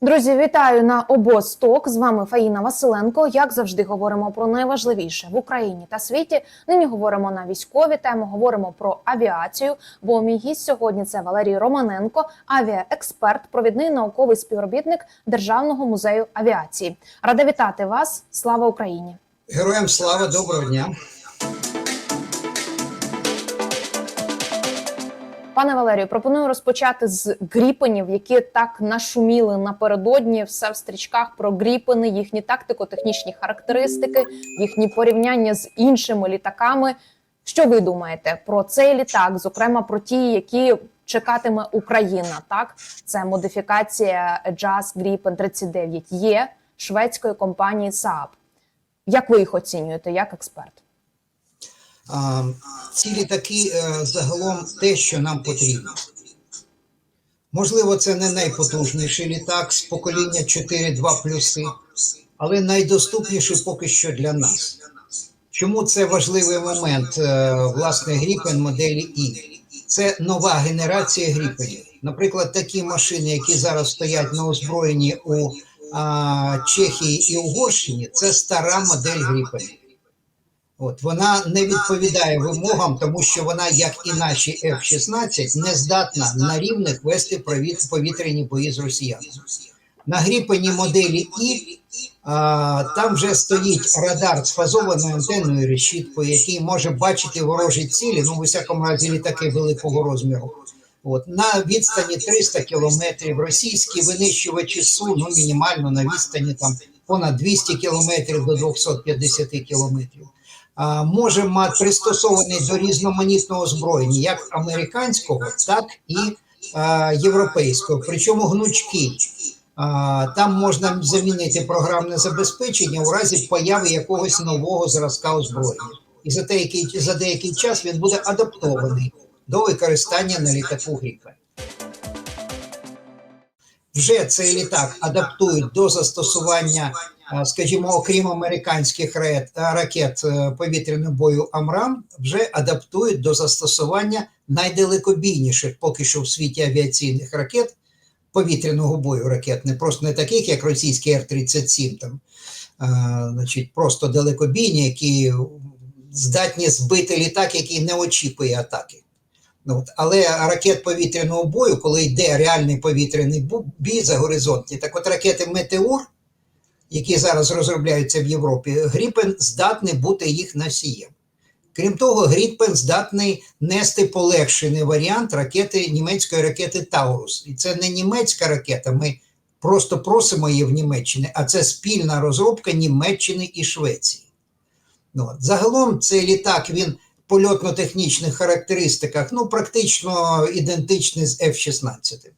Друзі, вітаю на обосток. З вами Фаїна Василенко. Як завжди, говоримо про найважливіше в Україні та світі. Нині говоримо на військові теми, говоримо про авіацію. Бо мій гість сьогодні це Валерій Романенко, авіаексперт, провідний науковий співробітник Державного музею авіації. Рада вітати вас. Слава Україні! Героям слава, доброго дня. Пане Валерію, пропоную розпочати з гріпенів, які так нашуміли напередодні. Все в стрічках про гріпени, їхні тактико-технічні характеристики, їхні порівняння з іншими літаками. Що ви думаєте про цей літак? Зокрема, про ті, які чекатиме Україна? Так, це модифікація Jazz Gripen 39 є шведської компанії Saab. Як ви їх оцінюєте як експерт? Ці літаки е, загалом те, що нам потрібно. Можливо, це не найпотужніший літак з покоління 4.2 плюси, але найдоступніший поки що для нас. Чому це важливий момент? Е, Власне, Гріпен моделі І. Це нова генерація гріпенів. Наприклад, такі машини, які зараз стоять на озброєнні у а, Чехії і Угорщині, це стара модель гріпенів. От вона не відповідає вимогам, тому що вона, як і наші F-16, не здатна на рівних вести повітряні бої з росіянами. На гріпені моделі І а, там вже стоїть радар з фазованою антенною решіткою, який може бачити ворожі цілі, ну, в усякому разі, літаки великого розміру. От, на відстані 300 кілометрів російські винищувачі Су ну, мінімально на відстані там понад 200 кілометрів до 250 кілометрів може мати пристосований до різноманітного озброєння, як американського, так і а, європейського. Причому гнучки. Там можна замінити програмне забезпечення у разі появи якогось нового зразка озброєння. І за деякий, за деякий час він буде адаптований до використання на літаку Гріпен. Вже цей літак адаптують до застосування скажімо, окрім американських ракет, е, повітряного бою Амрам, вже адаптують до застосування найдалекобійніших поки що в світі авіаційних ракет повітряного бою ракет, не просто не таких, як російський Р-37, там, а, значить, просто далекобійні, які здатні збити літак, який не очікує атаки. Ну, от. Але ракет повітряного бою, коли йде реальний повітряний бій за горизонтні, так от ракети Метеор які зараз розробляються в Європі, Гріпен здатний бути їх носієм. Крім того, Гріпен здатний нести полегшений варіант ракети німецької ракети Таурус. І це не німецька ракета. Ми просто просимо її в Німеччині, а це спільна розробка Німеччини і Швеції. Ну, от. Загалом цей літак він в польотно-технічних характеристиках ну, практично ідентичний з F-16.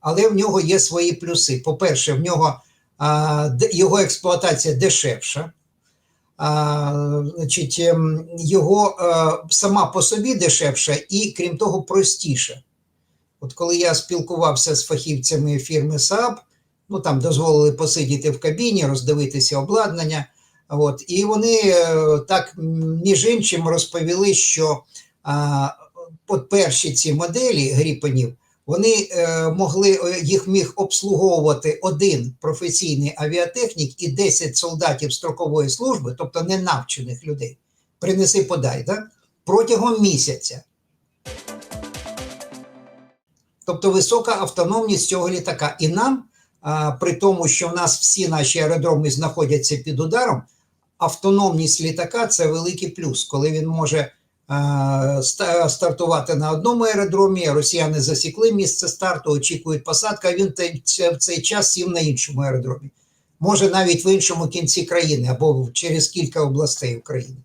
Але в нього є свої плюси. По-перше, в нього його експлуатація дешевша, значить, ем, його е, сама по собі дешевша і, крім того, простіша. От коли я спілкувався з фахівцями фірми Saab, ну там дозволили посидіти в кабіні, роздивитися обладнання. От, і вони е, так, між іншим, розповіли, що а, от перші ці моделі гріпенів вони е, могли е, їх міг обслуговувати один професійний авіатехнік і 10 солдатів строкової служби, тобто ненавчених людей. Принеси подай, да? протягом місяця. Тобто висока автономність цього літака. І нам, а, при тому, що в нас всі наші аеродроми знаходяться під ударом, автономність літака це великий плюс, коли він може стартувати на одному аеродромі, росіяни засікли місце старту, очікують посадку, а він в цей час сів на іншому аеродромі. Може навіть в іншому кінці країни або через кілька областей України.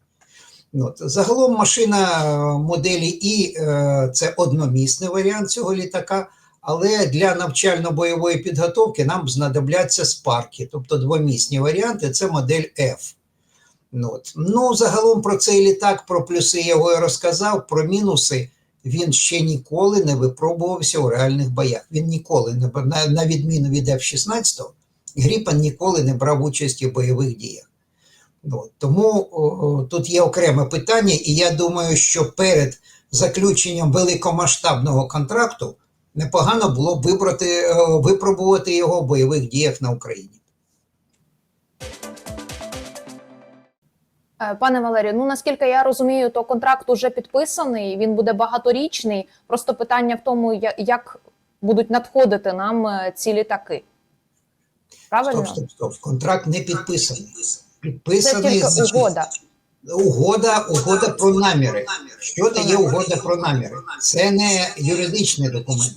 От. Загалом машина е, моделі І е, це одномісний варіант цього літака, але для навчально-бойової підготовки нам знадобляться спарки, тобто двомісні варіанти це модель F. Ну, от. ну, загалом про цей літак, про плюси я його розказав, про мінуси він ще ніколи не випробувався у реальних боях. Він ніколи не на, на відміну від F-16, Гріпен ніколи не брав участі в бойових діях. Ну, тому о, о, тут є окреме питання, і я думаю, що перед заключенням великомасштабного контракту непогано було б вибрати, випробувати його в бойових діях на Україні. Пане Валерію, ну наскільки я розумію, то контракт уже підписаний. Він буде багаторічний. Просто питання в тому, як будуть надходити нам е, ці літаки. Правильно? Стоп, стоп, стоп. Контракт не підписаний. Це Підписаний тільки угода. Угода, угода про наміри. Що дає угода про наміри? Це не юридичний документ.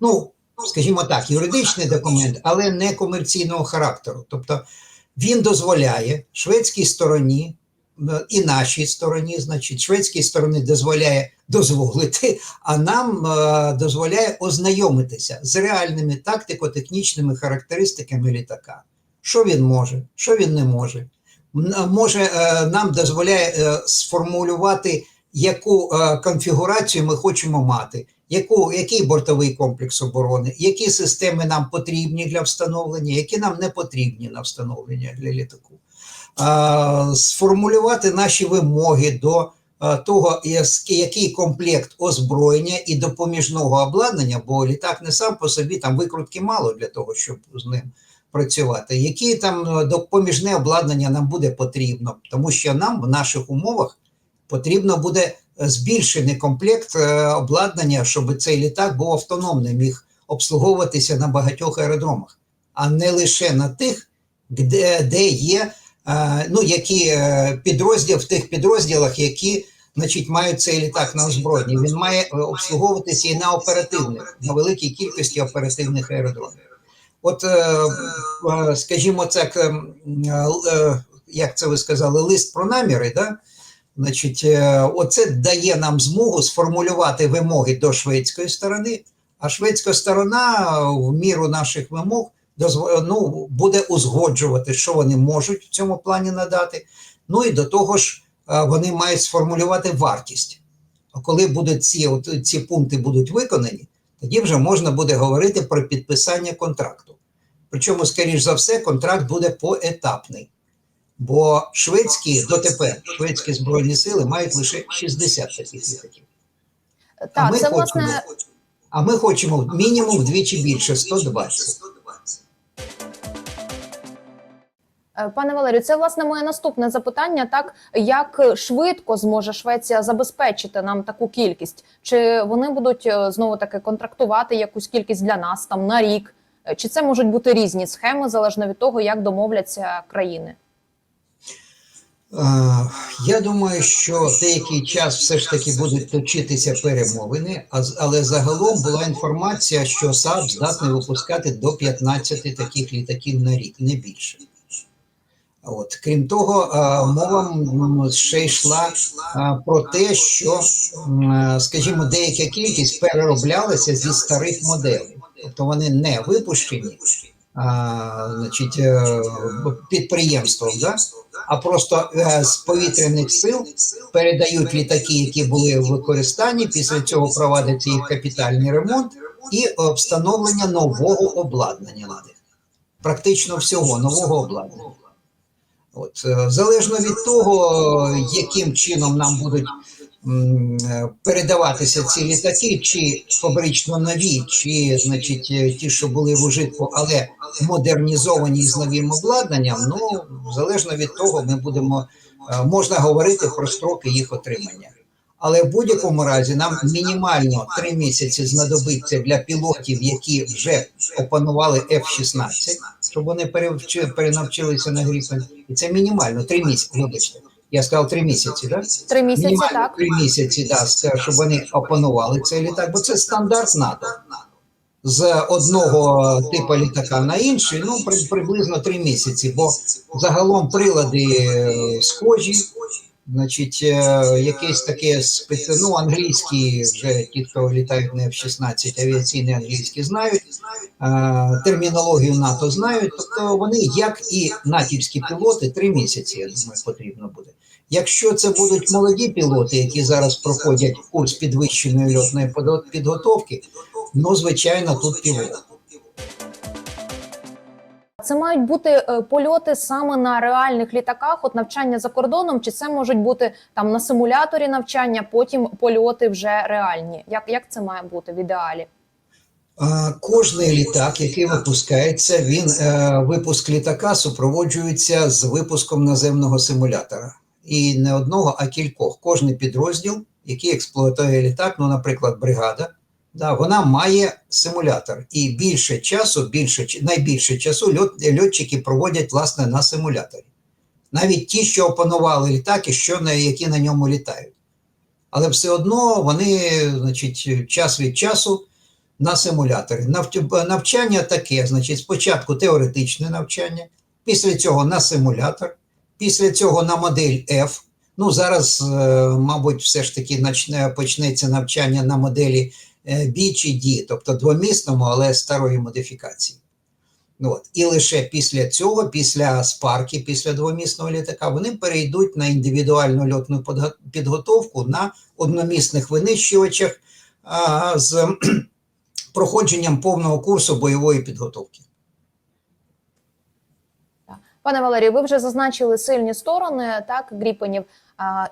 Ну, скажімо так, юридичний документ, але не комерційного характеру. Тобто він дозволяє шведській стороні е, і нашій стороні, значить, шведській стороні дозволяє дозволити, а нам е, дозволяє ознайомитися з реальними тактико-технічними характеристиками літака. Що він може, що він не може. Може е, нам дозволяє е, сформулювати, яку е, конфігурацію ми хочемо мати, яку, який бортовий комплекс оборони, які системи нам потрібні для встановлення, які нам не потрібні на встановлення для літаку. Сформулювати наші вимоги до того, який комплект озброєння і допоміжного обладнання, бо літак не сам по собі там викрутки мало для того, щоб з ним працювати, які там е, допоміжне обладнання нам буде потрібно, тому що нам в наших умовах потрібно буде збільшений комплект е, обладнання, щоб цей літак був автономним, міг обслуговуватися на багатьох аеродромах, а не лише на тих, де, де є ну, які е, підрозділ в тих підрозділах, які значить, мають цей літак на озброєнні. Він має е, обслуговуватися і на оперативних, на великій кількості оперативних аеродромів. От, е, скажімо так, е, е, як це ви сказали, лист про наміри, да? Значить, оце дає нам змогу сформулювати вимоги до шведської сторони, а шведська сторона в міру наших вимог ну, буде узгоджувати, що вони можуть в цьому плані надати. Ну і до того ж, е, вони мають сформулювати вартість. А коли будуть ці, от, ці пункти будуть виконані, тоді вже можна буде говорити про підписання контракту. Причому, скоріш за все, контракт буде поетапний. Бо шведські дотепер шведські збройні сили мають лише 60 таких літаків. А ми це хочемо- власне А ми хочемо мінімум вдвічі більше 120. Пане Валерію, це власне моє наступне запитання. Так як швидко зможе Швеція забезпечити нам таку кількість? Чи вони будуть е, знову таки контрактувати якусь кількість для нас там на рік? Е, Чи це можуть бути різні схеми залежно від того, як домовляться країни? Е, Я думаю, що деякий час все ж таки будуть точитися перемовини, але загалом була інформація, що САП здатний випускати до 15 таких літаків на рік, не більше. От. Крім того, е, мова ще йшла е, про те, що, е, скажімо, деяка кількість перероблялася зі старих моделей, тобто вони не випущені а, значить, підприємством, да? а просто з повітряних сил передають літаки, які були в використанні. Після цього проводиться їх капітальний ремонт і встановлення нового обладнання. Практично всього нового обладнання. От, е, залежно від того, яким чином нам будуть е, передаватися ці літаки, чи фабрично нові, чи значить е, ті, що були в ужитку, але модернізовані з новим обладнанням. Ну залежно від того, ми будемо можна говорити про строки їх отримання. Але в будь-якому разі нам мінімально три місяці знадобиться для пілотів, які вже опанували F-16, щоб вони перевчи, перенавчилися на Гріпен. І це мінімально три місяці. Вибачте, я сказав три місяці, так? Три місяці, Мінімально так три місяці, да, щоб вони опанували цей літак, бо це стандарт НАТО. З одного типу літака на інший, ну при, приблизно три місяці, бо загалом прилади е, схожі, значить, е, якесь таке спеці... ну, англійські вже ті, хто літають на F-16, авіаційні англійські знають, е, термінологію НАТО знають, тобто вони, як і натівські пілоти, три місяці, я думаю, потрібно буде. Якщо це будуть молоді пілоти, які зараз проходять курс підвищеної льотної підготовки, ну звичайно, тут пілот. Це мають бути е, польоти саме на реальних літаках, от навчання за кордоном, чи це можуть бути там на симуляторі навчання, потім польоти вже реальні. Як, як це має бути в ідеалі? Кожний літак, який випускається, він е, випуск літака супроводжується з випуском наземного симулятора. І не одного, а кількох. Кожний підрозділ, який експлуатує літак, ну, наприклад, бригада, да, вона має симулятор. І більше часу, більше, найбільше часу льот, льотчики проводять власне на симуляторі. Навіть ті, що опанували літаки, що на, які на ньому літають. Але все одно вони, значить, час від часу на симуляторі. Навчання таке, значить, спочатку теоретичне навчання, після цього на симулятор, після цього на модель F. Ну, зараз, е, мабуть, все ж таки почнеться навчання на моделі е, B тобто двомісному, але старої модифікації. Ну, От. І лише після цього, після спарки, після двомісного літака, вони перейдуть на індивідуальну льотну підготовку на одномісних винищувачах а, з проходженням повного курсу бойової підготовки. Пане Валерію, ви вже зазначили сильні сторони так гріпенів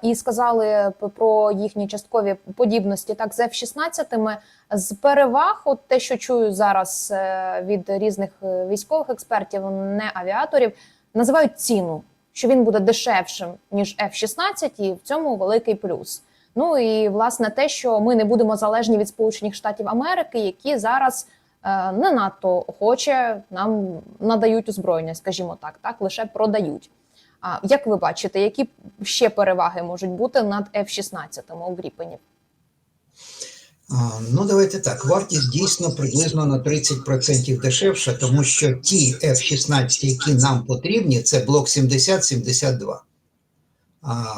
і сказали про їхні часткові подібності. Так, з F-16 з переваг, от те, що чую зараз е, від різних е, військових експертів, не авіаторів, називають ціну, що він буде дешевшим ніж F-16, і в цьому великий плюс. Ну і власне те, що ми не будемо залежні від Сполучених Штатів Америки, які зараз не надто охоче нам надають озброєння, скажімо так, так лише продають. А як ви бачите, які ще переваги можуть бути над F-16 у Гріпенів? А, Ну, давайте так. Вартість дійсно приблизно на 30% дешевша, тому що ті F-16, які нам потрібні, це блок 70-72.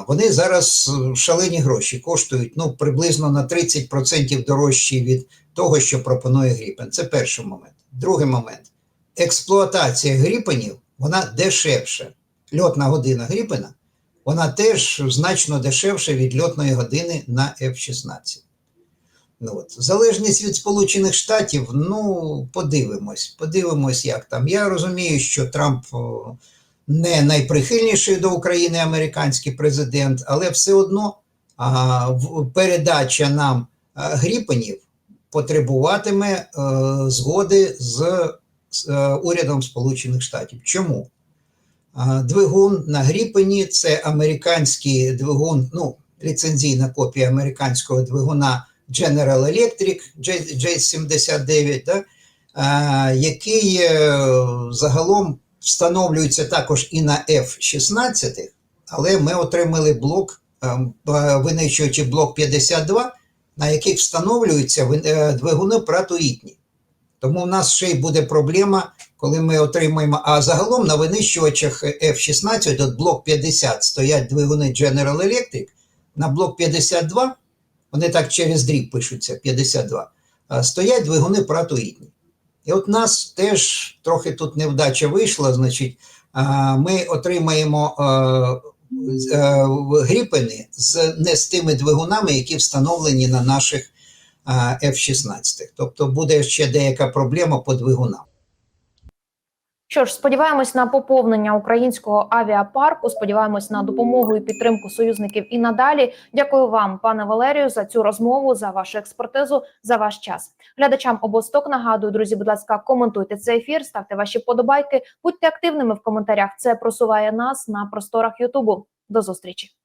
Вони зараз е, шалені гроші коштують ну, приблизно на 30% дорожчі від того, що пропонує Гріпен. Це перший момент. Другий момент. Експлуатація Гріпенів, вона дешевша. Льотна година Гріпена, вона теж значно дешевша від льотної години на F-16. Ну, от. Залежність від Сполучених Штатів, ну, подивимось, подивимось, як там. Я розумію, що Трамп не найприхильніший до України американський президент, але все одно а, передача нам а, гріпенів потребуватиме е, згоди з, з е, урядом Сполучених Штатів. Чому? А, Двигун на Гріпені це американський двигун, ну, ліцензійна копія американського двигуна General Electric J- J79, да, а, який е, загалом встановлюється також і на F-16, але ми отримали блок, е, б- винищувачі блок 52, на яких встановлюються е, двигуни пратоїтні. Тому в нас ще й буде проблема, коли ми отримаємо. А загалом на винищувачах F-16 от блок 50 стоять двигуни General Electric, на блок 52 вони так через дріб пишуться 52, стоять двигуни пратоїдні. І от нас теж трохи тут невдача вийшла, значить, ми отримаємо гріпини з- е, гріпени з не з тими двигунами, які встановлені на наших а, F-16. Тобто буде ще деяка проблема по двигунам. Що ж, сподіваємось на поповнення українського авіапарку. Сподіваємось на допомогу і підтримку союзників і надалі. Дякую вам, пане Валерію, за цю розмову, за вашу експертизу, за ваш час. Глядачам обосток нагадую, друзі, будь ласка, коментуйте цей ефір, ставте ваші подобайки, будьте активними в коментарях. Це просуває нас на просторах Ютубу. До зустрічі.